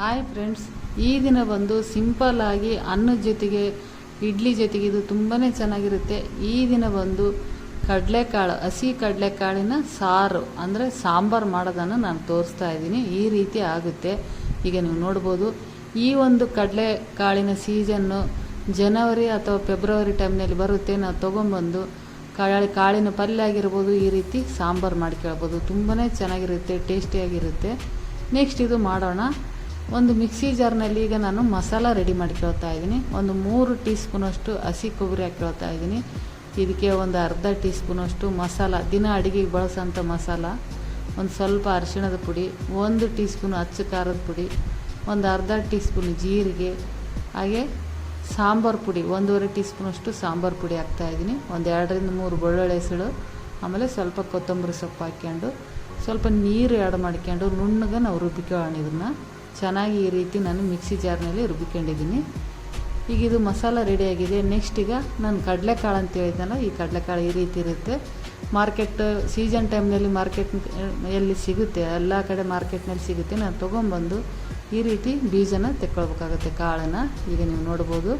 Hi friends ಈ ದಿನ ಬಂದು ಸಿಂಪಲ್ ಆಗಿ ಅನ್ನದ ಜೊತೆಗೆ ಇಡ್ಲಿ ಜೊತೆಗೆ ಇದು ತುಂಬಾ ಚೆನ್ನಾಗಿರುತ್ತೆ. ಈ ದಿನ ಬಂದು ಕಡಲೆಕಾಳು, ಹಸಿ ಕಡಲೆಕಾಳಿನ ಸಾರು, ಅಂದರೆ ಸಾಂಬಾರು ಮಾಡೋದನ್ನು ನಾನು ತೋರಿಸ್ತಾ ಇದ್ದೀನಿ. ಈ ರೀತಿ ಆಗುತ್ತೆ. ಈಗ ನೀವು ನೋಡ್ಬೋದು, ಈ ಒಂದು ಕಡಲೆಕಾಳಿನ ಸೀಸನ್ನು ಜನವರಿ ಅಥವಾ ಫೆಬ್ರವರಿ ಟೈಮ್ನಲ್ಲಿ ಬರುತ್ತೆ. ನಾವು ತೊಗೊಂಬಂದು ಕಾಳಿ, ಕಾಳಿನ ಪಲ್ಯ ಆಗಿರ್ಬೋದು, ಈ ರೀತಿ ಸಾಂಬಾರು ಮಾಡ್ಕೊಳ್ಬೋದು ತುಂಬಾ ಚೆನ್ನಾಗಿರುತ್ತೆ ಟೇಸ್ಟಿಯಾಗಿರುತ್ತೆ ನೆಕ್ಸ್ಟ್ ಇದು ಮಾಡೋಣ. ಒಂದು ಮಿಕ್ಸಿ ಜಾರ್ನಲ್ಲಿ ಈಗ ನಾನು ಮಸಾಲ ರೆಡಿ ಮಾಡ್ಕೊಳ್ತಾ ಇದ್ದೀನಿ. ಒಂದು ಮೂರು ಟೀ ಸ್ಪೂನಷ್ಟು ಹಸಿ ಕೊಬ್ಬರಿ ಹಾಕ್ಕೊಳ್ತಾ ಇದ್ದೀನಿ. ಇದಕ್ಕೆ ಒಂದು ಅರ್ಧ ಟೀ ಸ್ಪೂನಷ್ಟು ಮಸಾಲ, ದಿನ ಅಡುಗೆಗೆ ಬಳಸೋಂಥ ಮಸಾಲ, ಒಂದು ಸ್ವಲ್ಪ ಅರಿಶಿಣದ ಪುಡಿ, ಒಂದು ಟೀ ಸ್ಪೂನ್ ಅಚ್ಚ ಖಾರದ ಪುಡಿ, ಒಂದು ಅರ್ಧ ಟೀ ಸ್ಪೂನ್ ಜೀರಿಗೆ, ಹಾಗೆ ಸಾಂಬಾರು ಪುಡಿ, ಒಂದೂವರೆ ಟೀ ಸ್ಪೂನಷ್ಟು ಸಾಂಬಾರು ಪುಡಿ ಹಾಕ್ತಾಯಿದ್ದೀನಿ ಒಂದು ಎರಡರಿಂದ ಮೂರು ಬೆಳ್ಳುಳ್ಳಿ ಹೆಸಳು, ಆಮೇಲೆ ಸ್ವಲ್ಪ ಕೊತ್ತಂಬರಿ ಸೊಪ್ಪು ಹಾಕ್ಕೊಂಡು ಸ್ವಲ್ಪ ನೀರು ಆ್ಯಡ್ ಮಾಡ್ಕೊಂಡು ನುಣ್ಣಗೆ ನಾವು ರುಬ್ಬಿಕೊಳ್ಳೋಣ ಇದನ್ನು. ಚೆನ್ನಾಗಿ ಈ ರೀತಿ ನಾನು ಮಿಕ್ಸಿ ಜಾರ್ನಲ್ಲಿ ರುಬ್ಬಿಕೊಂಡಿದ್ದೀನಿ. ಈಗ ಇದು ಮಸಾಲ ರೆಡಿಯಾಗಿದೆ. ನೆಕ್ಸ್ಟ್ ಈಗ ನಾನು ಕಡಲೆಕಾಳು ಅಂತ ಹೇಳಿದ್ನಲ್ಲ, ಈ ಕಡಲೆಕಾಳು ಈ ರೀತಿ ಇರುತ್ತೆ. ಮಾರ್ಕೆಟ್ ಸೀಸನ್ ಟೈಮ್ನಲ್ಲಿ ಮಾರ್ಕೆಟ್ ಎಲ್ಲಿ ಸಿಗುತ್ತೆ, ಎಲ್ಲ ಕಡೆ ಮಾರ್ಕೆಟ್ನಲ್ಲಿ ಸಿಗುತ್ತೆ. ನಾನು ತೊಗೊಂಬಂದು ಈ ರೀತಿ ಬೀಜನ ತೆಕ್ಕೊಳ್ಬೇಕಾಗುತ್ತೆ, ಕಾಳನ್ನು. ಈಗ ನೀವು ನೋಡ್ಬೋದು.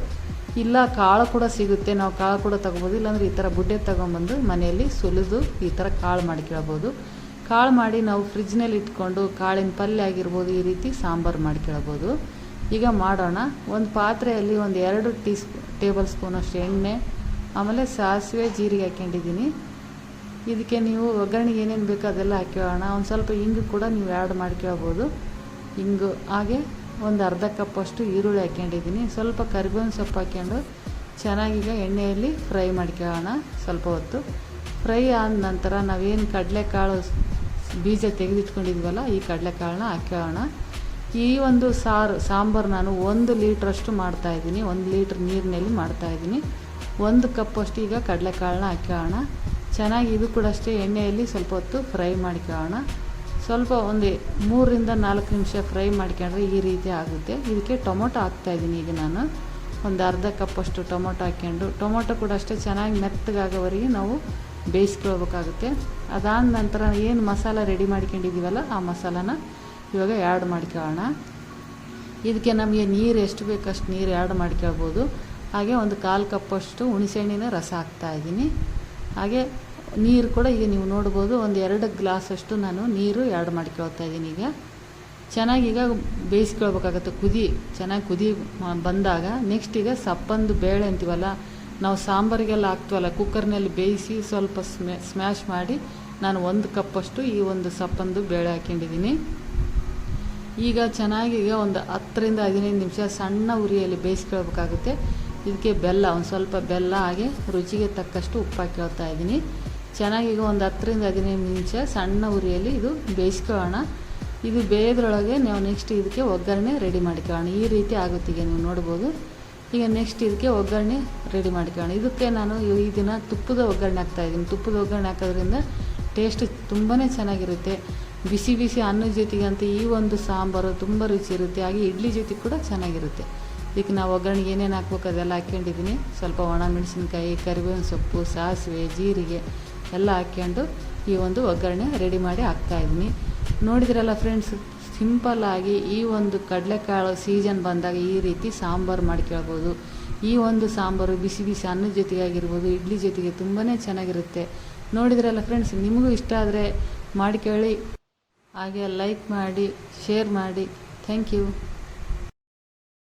ಇಲ್ಲ, ಕಾಳು ಕೂಡ ಸಿಗುತ್ತೆ. ನಾವು ಕಾಳು ಕೂಡ ತಗೋಬೋದು. ಇಲ್ಲಾಂದರೆ ಈ ಥರ ಬುಡ್ಡೆ ತೊಗೊಂಬಂದು ಮನೆಯಲ್ಲಿ ಸುಲಿದು ಈ ಥರ ಕಾಳು ಮಾಡ್ಕೊಳ್ಬೋದು ಕಾಳು ಮಾಡಿ ನಾವು ಫ್ರಿಜ್ನಲ್ಲಿ ಇಟ್ಕೊಂಡು ಕಾಳಿನ ಪಲ್ಯ ಆಗಿರ್ಬೋದು ಈ ರೀತಿ ಸಾಂಬಾರು ಮಾಡ್ಕೊಳ್ಬೋದು ಈಗ ಮಾಡೋಣ. ಒಂದು ಪಾತ್ರೆಯಲ್ಲಿ ಒಂದು ಎರಡು ಟೀ ಸ್ಪೂ, ಟೇಬಲ್ ಸ್ಪೂನಷ್ಟು ಎಣ್ಣೆ, ಆಮೇಲೆ ಸಾಸಿವೆ, ಜೀರಿಗೆ ಹಾಕ್ಕೊಂಡಿದ್ದೀನಿ. ಇದಕ್ಕೆ ನೀವು ಒಗ್ಗರಣೆಗೆ ಏನೇನು ಬೇಕೋ ಅದೆಲ್ಲ ಹಾಕ್ಕೊಳ್ಳೋಣ. ಒಂದು ಸ್ವಲ್ಪ ಹಿಂಗು ಕೂಡ ನೀವು ಆ್ಯಡ್ ಮಾಡ್ಕೊಳ್ಬೋದು ಹಿಂಗು ಹಾಗೆ ಒಂದು ಅರ್ಧ ಕಪ್ಪಷ್ಟು ಈರುಳ್ಳಿ ಹಾಕ್ಕೊಂಡಿದ್ದೀನಿ. ಸ್ವಲ್ಪ ಕರಿಬೇವಿನ ಸೊಪ್ಪು ಹಾಕ್ಕೊಂಡು ಚೆನ್ನಾಗೀಗ ಎಣ್ಣೆಯಲ್ಲಿ ಫ್ರೈ ಮಾಡ್ಕೊಳ್ಳೋಣ ಸ್ವಲ್ಪ ಹೊತ್ತು. ಫ್ರೈ ಆದ ನಂತರ ನಾವೇನು ಕಡಲೆಕಾಳು ಬೀಜ ತೆಗೆದಿಟ್ಕೊಂಡಿದ್ವಲ್ಲ, ಈ ಕಡಲೆಕಾಳನ್ನ ಹಾಕೋಣ ಈ ಒಂದು ಸಾರು, ಸಾಂಬಾರು ನಾನು ಒಂದು ಲೀಟ್ರಷ್ಟು ಮಾಡ್ತಾಯಿದ್ದೀನಿ ಒಂದು ಲೀಟ್ರ್ ನೀರಿನಲ್ಲಿ ಮಾಡ್ತಾಯಿದ್ದೀನಿ ಒಂದು ಕಪ್ಪಷ್ಟು ಈಗ ಕಡಲೆಕಾಳನ್ನ ಹಾಕೋಣ ಚೆನ್ನಾಗಿ ಇದು ಕೂಡ ಅಷ್ಟೇ ಎಣ್ಣೆಯಲ್ಲಿ ಸ್ವಲ್ಪ ಹೊತ್ತು ಫ್ರೈ ಮಾಡ್ಕೊಳ್ಳೋಣ ಸ್ವಲ್ಪ ಒಂದು ಮೂರರಿಂದ ನಾಲ್ಕು ನಿಮಿಷ ಫ್ರೈ ಮಾಡ್ಕೊಂಡ್ರೆ ಈ ರೀತಿ ಆಗುತ್ತೆ. ಇದಕ್ಕೆ ಟೊಮೊಟೊ ಹಾಕ್ತಾಯಿದ್ದೀನಿ ಈಗ ನಾನು. ಒಂದು ಅರ್ಧ ಕಪ್ಪಷ್ಟು ಟೊಮೊಟೊ ಹಾಕ್ಕೊಂಡು. ಟೊಮೊಟೊ ಕೂಡ ಅಷ್ಟೇ ಚೆನ್ನಾಗಿ ಮೆತ್ತಗಾಗೋವರೆಗೆ ನಾವು ಬೇಯಿಸ್ಕೊಳ್ಬೇಕಾಗುತ್ತೆ. ಅದಾದ ನಂತರ ಏನು ಮಸಾಲ ರೆಡಿ ಮಾಡ್ಕೊಂಡಿದ್ದೀವಲ್ಲ, ಆ ಮಸಾಲಾನ ಇವಾಗ ಆ್ಯಡ್ ಮಾಡ್ಕೊಳ್ಳೋಣ. ಇದಕ್ಕೆ ನಮಗೆ ನೀರು ಎಷ್ಟು ಬೇಕಷ್ಟು ನೀರು ಆ್ಯಡ್ ಮಾಡ್ಕೊಳ್ಬೋದು. ಹಾಗೆ ಒಂದು ಕಾಲು ಕಪ್ಪಷ್ಟು ಹುಣಸೆಹಣ್ಣಿನ ರಸ ಹಾಕ್ತಾಯಿದ್ದೀನಿ ಹಾಗೆ ನೀರು ಕೂಡ ಈಗ ನೀವು ನೋಡ್ಬೋದು, ಒಂದು ಎರಡು ಗ್ಲಾಸಷ್ಟು ನಾನು ನೀರು ಆ್ಯಡ್ ಮಾಡ್ಕೊಳ್ತಾ ಇದ್ದೀನಿ ಈಗ. ಚೆನ್ನಾಗಿ ಈಗ ಬೇಯಿಸ್ಕೊಳ್ಬೇಕಾಗತ್ತೆ, ಕುದಿ, ಚೆನ್ನಾಗಿ ಕುದಿ ಬಂದಾಗ. ನೆಕ್ಸ್ಟ್ ಈಗ ಸಪ್ಪಂದು ಬೇಳೆ ಅಂತೀವಲ್ಲ ನಾವು ಸಾಂಬಾರಿಗೆಲ್ಲ ಹಾಕ್ತೀವಲ್ಲ ಕುಕ್ಕರ್ನಲ್ಲಿ ಬೇಯಿಸಿ ಸ್ವಲ್ಪ ಸ್ಮ್ಯಾ ಸ್ಮ್ಯಾಶ್ ಮಾಡಿ ನಾನು ಒಂದು ಕಪ್ಪಷ್ಟು ಈ ಒಂದು ಸಪ್ಪಂದು ಬೇಳೆ ಹಾಕೊಂಡಿದ್ದೀನಿ ಈಗ ಚೆನ್ನಾಗಿ ಈಗ ಒಂದು ಹತ್ತರಿಂದ ಹದಿನೈದು ನಿಮಿಷ ಸಣ್ಣ ಉರಿಯಲ್ಲಿ ಬೇಯಿಸ್ಕೊಳ್ಬೇಕಾಗುತ್ತೆ. ಇದಕ್ಕೆ ಬೆಲ್ಲ, ಒಂದು ಸ್ವಲ್ಪ ಬೆಲ್ಲ ಹಾಗೆ ರುಚಿಗೆ ತಕ್ಕಷ್ಟು ಉಪ್ಪು ಹಾಕ್ಕೊಳ್ತಾ ಇದ್ದೀನಿ. ಚೆನ್ನಾಗಿ ಈಗ ಒಂದು ಹತ್ತರಿಂದ ಹದಿನೈದು ನಿಮಿಷ ಸಣ್ಣ ಉರಿಯಲ್ಲಿ ಇದು ಬೇಯಿಸ್ಕೊಳ್ಳೋಣ. ಇದು ಬೇಯೋದ್ರೊಳಗೆ ನಾವು ನೆಕ್ಸ್ಟ್ ಇದಕ್ಕೆ ಒಗ್ಗರಣೆ ರೆಡಿ ಮಾಡ್ಕೊಳ್ಳೋಣ. ಈ ರೀತಿ ಆಗುತ್ತೆ ಈಗ ನೀವು ನೋಡ್ಬೋದು. ಈಗ ನೆಕ್ಸ್ಟ್ ಇದಕ್ಕೆ ಒಗ್ಗರಣೆ ರೆಡಿ ಮಾಡ್ಕೊಳ್ಳೋಣ. ಇದಕ್ಕೆ ನಾನು ಈ ದಿನ ತುಪ್ಪದ ಒಗ್ಗರಣೆ ಹಾಕ್ತಾಯಿದ್ದೀನಿ ತುಪ್ಪದ ಒಗ್ಗರಣೆ ಹಾಕೋದ್ರಿಂದ ಟೇಸ್ಟ್ ತುಂಬಾ ಚೆನ್ನಾಗಿರುತ್ತೆ. ಬಿಸಿ ಬಿಸಿ ಅನ್ನದ ಜೊತೆಗೆ ಅಂತ ಈ ಒಂದು ಸಾಂಬಾರು ತುಂಬ ರುಚಿ ಇರುತ್ತೆ. ಹಾಗೆ ಇಡ್ಲಿ ಜೊತೆ ಕೂಡ ಚೆನ್ನಾಗಿರುತ್ತೆ. ಇದಕ್ಕೆ ನಾವು ಒಗ್ಗರಣೆಗೆ ಏನೇನು ಹಾಕ್ಬೇಕು ಅದೆಲ್ಲ ಹಾಕ್ಕೊಂಡಿದ್ದೀನಿ. ಸ್ವಲ್ಪ ಒಣ ಮೆಣಸಿನ್ಕಾಯಿ, ಕರಿಬೇವಿನ ಸೊಪ್ಪು, ಸಾಸಿವೆ, ಜೀರಿಗೆ ಎಲ್ಲ ಹಾಕ್ಕೊಂಡು ಈ ಒಂದು ಒಗ್ಗರಣೆ ರೆಡಿ ಮಾಡಿ ಹಾಕ್ತಾಯಿದ್ದೀನಿ ನೋಡಿದ್ರಲ್ಲ ಫ್ರೆಂಡ್ಸ್ ಸಿಂಪಲ್ಲಾಗಿ ಈ ಒಂದು ಕಡಲೆಕಾಳು ಸೀಸನ್ ಬಂದಾಗ ಈ ರೀತಿ ಸಾಂಬಾರು ಮಾಡ್ಕೊಳ್ಬೋದು ಈ ಒಂದು ಸಾಂಬಾರು ಬಿಸಿ ಬಿಸಿ ಅನ್ನದ ಜೊತೆಗೆ ಆಗಿರ್ಬೋದು ಇಡ್ಲಿ ಜೊತೆಗೆ ತುಂಬಾ ಚೆನ್ನಾಗಿರುತ್ತೆ. ನೋಡಿದ್ರಲ್ಲ ಫ್ರೆಂಡ್ಸ್ ನಿಮಗೂ ಇಷ್ಟ ಆದರೆ ಮಾಡ್ಕೊಳ್ಳಿ ಹಾಗೆ ಲೈಕ್ ಮಾಡಿ ಶೇರ್ ಮಾಡಿ. Thank you